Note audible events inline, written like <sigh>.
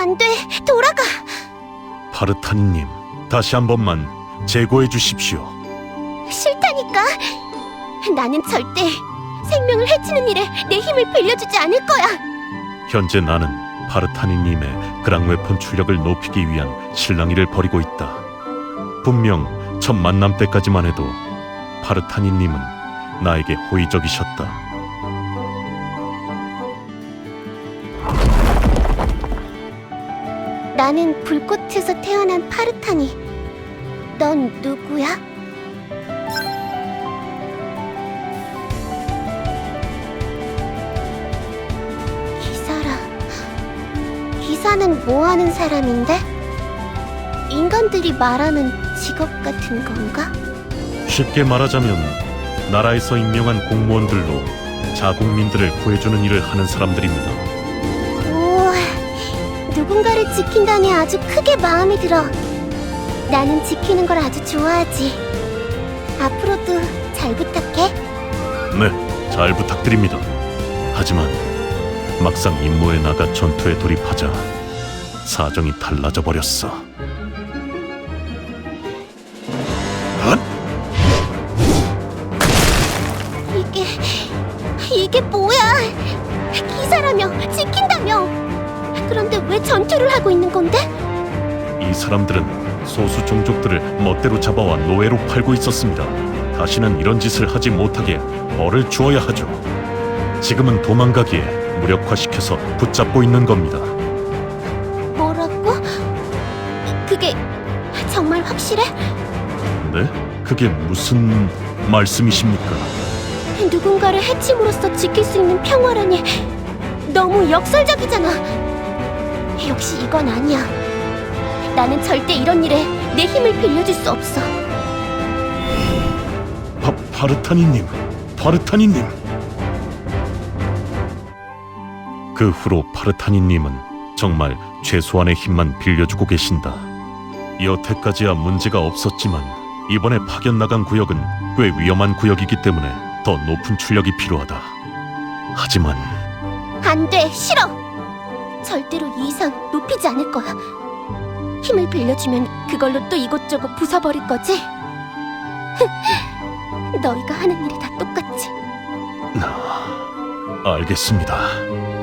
안 돼. 돌아가. 파르타니님, 다시 한 번만 재고해 주십시오. 싫다니까. 나는 절대 생명을 해치는 일에 내 힘을 빌려주지 않을 거야. 현재 나는 파르타니님의 그랑 웨폰 출력을 높이기 위한 실랑이를 벌이고 있다. 분명 첫 만남 때까지만 해도 파르타니님은 나에게 호의적이셨다. 나는 불꽃에서 태어난 파르타니. 넌 누구야? 기사라. 기사는 뭐 하는 사람인데? 인간들이 말하는 직업 같은 건가? 쉽게 말하자면 나라에서 임명한 공무원들로 자국민들을 구해주는 일을 하는 사람들입니다. 오, 누군가를 지킨다니 아주 크게 마음에 들어. 나는 지키는 걸 아주 좋아하지. 앞으로도 잘 부탁해. 네, 잘 부탁드립니다. 하지만 막상 임무에 나가 전투에 돌입하자 사정이 달라져 버렸어. 이게 이게 뭐야? 기사라며 지킨다며. 그런데 왜 전투를 하고 있는 건데? 이 사람들은 소수 종족들을 멋대로 잡아와 노예로 팔고 있었습니다. 다시는 이런 짓을 하지 못하게 벌을 주어야 하죠. 지금은 도망가기에 무력화시켜서 붙잡고 있는 겁니다. 뭐라고? 그게 정말 확실해? 네? 그게 무슨 말씀이십니까? 누군가를 해침으로써 지킬 수 있는 평화라니 너무 역설적이잖아. 이건 아니야. 나는 절대 이런 일에 내 힘을 빌려줄 수 없어. 파, 파르타니님, 파르타니님. 그 후로 파르타니님은 정말 최소한의 힘만 빌려주고 계신다. 여태까지야 문제가 없었지만 이번에 파견 나간 구역은 꽤 위험한 구역이기 때문에 더 높은 출력이 필요하다. 하지만 안 돼, 싫어. 절대로 이 이상 높이지 않을 거야. 힘을 빌려주면 그걸로 또 이곳저곳 부숴버릴 거지? <laughs> 너희가 하는 일이 다 똑같지. 알겠습니다.